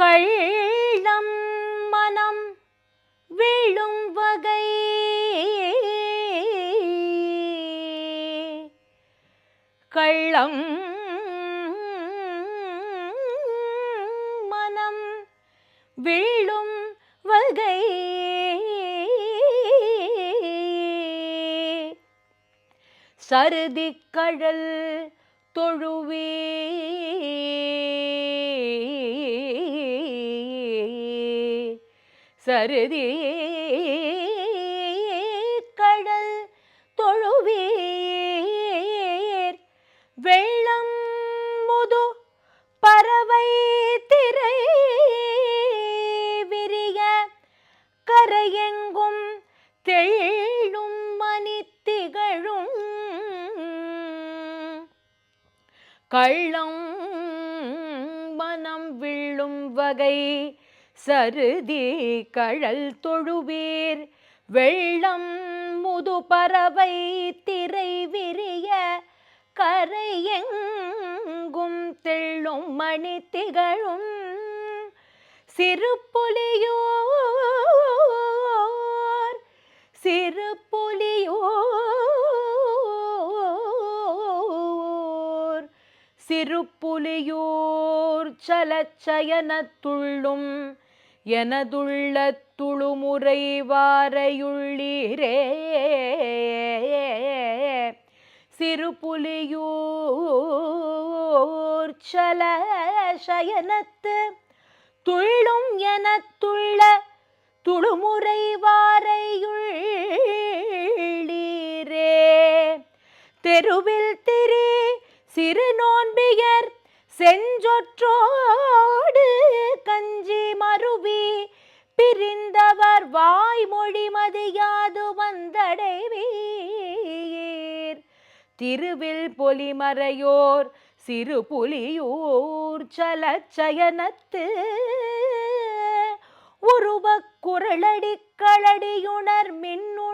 கள்ளம் மனம் விழும் வகை. கள்ளம் மனம் விழும் வகை. சருதி கழல் தொழுவே. சருதி கடல் தொழுவீர். வெள்ளம் முது பறவை திரை விரிய. கரையெங்கும் தெள்ளும் மணி திகழும். கள்ளம் மனம் விழும் வகை சருதி கழல் தொழுவீர். வெள்ளம் முது பறவை திரை விரிய. கரையெங்கும் தெள்ளும் மணி திகழும். சிறு புலியோர் சிறு புலியோர் சிறு புலியோர் சலச்சயனத்துள்ளும் எனதுள்ள துளுமுறை வாரையுள்ளீரே. சிறு புலியூர் சல சயனத்து துள்ளும் எனத்துள்ள துளுமுறை வாரையுள்ளீரே. தெருவில் திரி சிறு நோன்பியர் செஞ்சொற்றோடு கஞ்சிமா வாய்மொழி மதியாது வந்தடைவீர். திருவில் பொலிமறையோர் சிறு புலியூர் சலச்சயனத்து. உருவக் குரலடி களடியுணர் மின்னு